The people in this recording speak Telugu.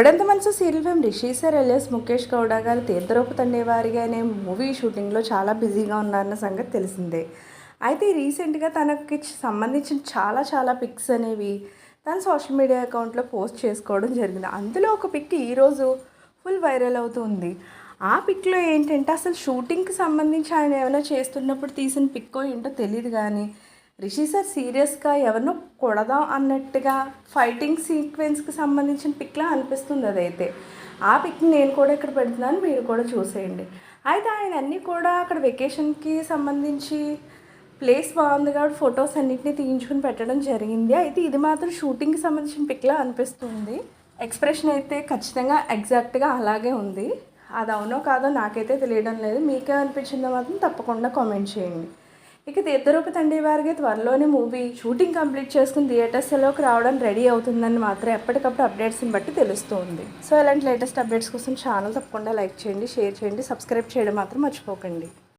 ఇప్పుడెంత మంచి serial fame Rishi sir LS Mukesh Gowda garu తీర్థరూపు తండేవారిగా అనే మూవీ షూటింగ్లో చాలా బిజీగా ఉన్నారన్న సంగతి తెలిసిందే. అయితే రీసెంట్గా తనకి సంబంధించిన చాలా చాలా పిక్స్ అనేవి తన సోషల్ మీడియా అకౌంట్లో పోస్ట్ చేసుకోవడం జరిగింది. అందులో ఒక పిక్ ఈరోజు ఫుల్ వైరల్ అవుతుంది. ఆ పిక్లో ఏంటంటే అసలు షూటింగ్కి సంబంధించి ఆయన ఏమైనా చేస్తున్నప్పుడు తీసిన పిక్కో ఏంటో తెలియదు కానీ రిషి సార్ సీరియస్గా ఎవరినో కొడదాం అన్నట్టుగా ఫైటింగ్ సీక్వెన్స్కి సంబంధించిన పిక్లా అనిపిస్తుంది అదైతే. ఆ పిక్ నేను కూడా ఇక్కడ పెడుతున్నాను మీరు కూడా చూసేయండి. అయితే ఆయన అన్నీ కూడా అక్కడ వెకేషన్కి సంబంధించి ప్లేస్ బాగుంది కాబట్టి ఫొటోస్ అన్నిటిని తీయించుకుని పెట్టడం జరిగింది. అయితే ఇది మాత్రం షూటింగ్కి సంబంధించిన పిక్లా అనిపిస్తుంది. ఎక్స్ప్రెషన్ అయితే ఖచ్చితంగా ఎగ్జాక్ట్గా అలాగే ఉంది. అది అవునో కాదో నాకైతే తెలియడం లేదు. మీకే అనిపించిందో మాత్రం తప్పకుండా కామెంట్ చేయండి. ఇక తీర్థరూప తండ్రి వారికి త్వరలోనే మూవీ షూటింగ్ కంప్లీట్ చేసుకుని థియేటర్స్లోకి రావడం రెడీ అవుతుందని మాత్రం ఎప్పటికప్పుడు అప్డేట్స్ని బట్టి తెలుస్తుంది. సో ఇలాంటి లేటెస్ట్ అప్డేట్స్ కోసం ఛానల్ తప్పకుండా లైక్ చేయండి షేర్ చేయండి సబ్స్క్రైబ్ చేయడం మాత్రం మర్చిపోకండి.